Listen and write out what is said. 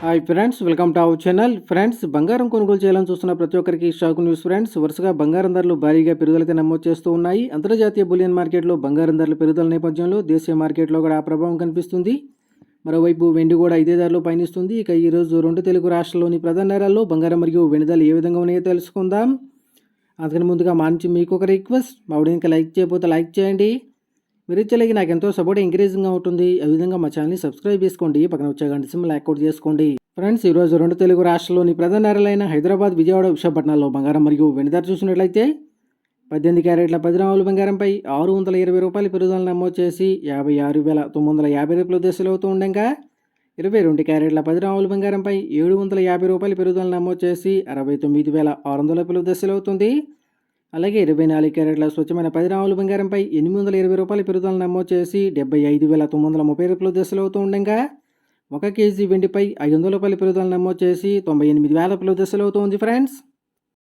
Hi friends welcome to our channel. Friends బంగారం కొనుగోలు చేయాలని చూస్తున్న ప్రతి ఒక్కరికి షాక్ న్యూస్ ఫ్రెండ్స్. వరుసగా బంగారం ధరలు భారీగా పెరుగుదలైతే నమోదు చేస్తూ ఉన్నాయి. అంతర్జాతీయ బులియన్ మార్కెట్లో బంగారం ధరల పెరుగుదల నేపథ్యంలో దేశీయ మార్కెట్లో కూడా ఆ ప్రభావం కనిపిస్తుంది. మరోవైపు వెండి కూడా ఇదే ధరలో పయనిస్తుంది. ఇక ఈరోజు రెండు తెలుగు రాష్ట్రాల్లోని ప్రధాన నగరాల్లో బంగారం మరియు వెండి ధరలు ఏ విధంగా ఉన్నాయో తెలుసుకుందాం. అందుకని ముందుగా మా నుంచి మీకు ఒక రిక్వెస్ట్. మా ఇంకా లైక్ చేయకపోతే లైక్ చేయండి. మీరు ఇచ్చేలాగి నాకు ఎంతో సపోర్ట్ ఎంకరేజింగ్గా ఉంటుంది. ఆ విధంగా మా ఛానల్ని సబ్స్క్రైబ్ చేసుకోండి. పక్కన వచ్చే గంట సిమ్ యాక్టివేట్ చేసుకోండి. ఫ్రెండ్స్ ఈరోజు రెండు తెలుగు రాష్ట్రాల్లోని ప్రధాన నగరాలైన హైదరాబాద్ విజయవాడ విశాఖపట్నంలో బంగారం మరియు వెండి చూసినట్లయితే పద్దెనిమిది క్యారెట్ల పది గ్రాముల బంగారంపై ఆరు వందల ఇరవై రూపాయల పెరుగుదల నమోదు చేసి యాభై ఆరు వేల తొమ్మిది వందల యాభై రూపాయల దశలు అవుతూ ఉండగా ఇరవై రెండు క్యారెట్ల పది గ్రాముల బంగారంపై ఏడు వందల యాభై రూపాయల పెరుగుదల నమోదు చేసి అరవై తొమ్మిది వేల ఆరు వందల రూపాయల దశలు అవుతుంది. అలాగే ఇరవై నాలుగు క్యారెట్ల స్వచ్ఛమైన పది గ్రాముల బంగారంపై ఎనిమిది వందల ఇరవై రూపాయల పెరుగుదల నమోదు చేసి డెబ్బై ఐదు వేల తొమ్మిది వందల ముప్పై రూపాయలు దశలు అవుతూ ఉండగా ఒక కేజీ వెండిపై ఐదు వందల రూపాయల పెరుగుదల నమోదు చేసి తొంభై ఎనిమిది వేల రూపాయల దశలు అవుతుంది ఫ్రెండ్స్